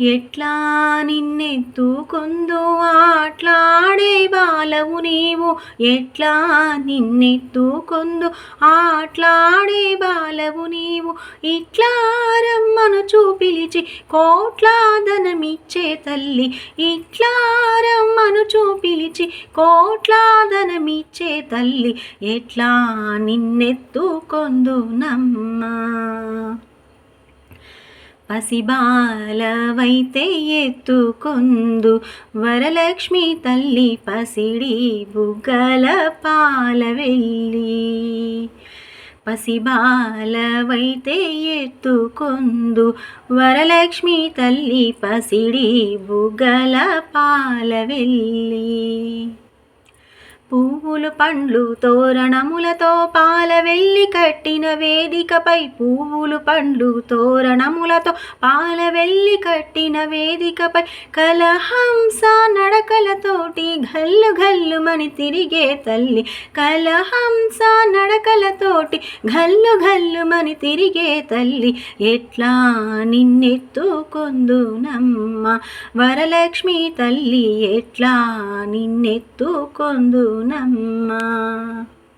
ఎట్లా నిన్నెత్తుకుందో ఆట్లాడే బాలవు నీవు. ఎట్లా నిన్నెత్తుకుందో ఆట్లాడే బాలవు నీవు. ఇట్లా రమ్మను చూపిలిచి కోట్లాదనమిచ్చే తల్లి. ఇట్లా రమ్మను చూపిలిచి కోట్లాదనమిచ్చే తల్లి. ఎట్లా నిన్నెత్తుకొందు నమ్మా పసిబాలవైతే ఎత్తుకొందు వరలక్ష్మి తల్లి పసిడి బుగ్గల పాల వెళ్ళి పసిబాలవైతే ఎత్తుకొందు వరలక్ష్మి తల్లి పసిడి బుగ్గల పాల వెళ్ళి పువ్వులు పండ్లు తోరణములతో పాల వెళ్ళి కట్టిన వేదికపై పువ్వులు పండ్లు తోరణములతో పాల వెళ్ళి కట్టిన వేదికపై కలహంస నడకలతోటి గల్లు గల్లుమని తిరిగే తల్లి. కలహంస పలకలతోటి ఘల్లు గల్లుమని తిరిగే తల్లి ఎట్లా నిన్నెత్తుకొందునమ్మ? వరలక్ష్మి తల్లి ఎట్లా నిన్నెత్తుకొందునమ్మ?